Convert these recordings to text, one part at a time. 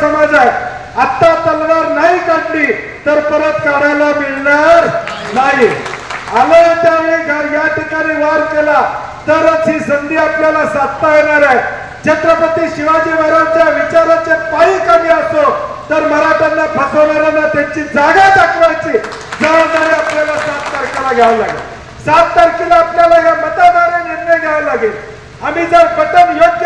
समाज आहे. तलवार नाही काढली तर परत काढायला मिळणार नाही. आलं त्यावेळी या ठिकाणी वार केला तरच ही संधी आपल्याला साधता येणार आहे. छत्रपती शिवाजी महाराजांच्या विचाराचे पायी कमी असो तर मराठ्यांना फसवणाऱ्यांना त्यांची जागा दाखवायची. जबाबदारी आपल्याला सात तारखेला घ्यावं लागेल. सात तारखेला आपल्याला या मतदाराने निर्णय घ्यावा लागेल. आम्ही जर बटन योग्य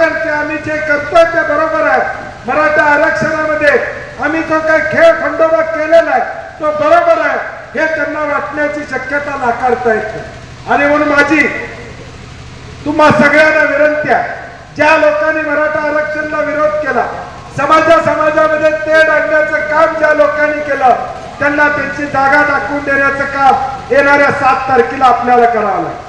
त्यांना आम्ही जे करतोय ते बरोबर आहे. मराठा आरक्षणामध्ये आम्ही जो काही खेळ खंडोबा केलेला आहे तो बरोबर आहे. हे त्यांना वाटण्याची शक्यता नाकारता येते आणि म्हणून माझी तुम्हा सगळ्यांना विनंती आहे ज्या लोकांनी मराठा आरक्षणला विरोध केला समाजा समाजामध्ये तेढ आणण्याचं काम ज्या लोकांनी केलं त्यांना त्यांची जागा दाखवून देण्याचं काम येणाऱ्या सात तारखेला आपल्याला करावं लागेल.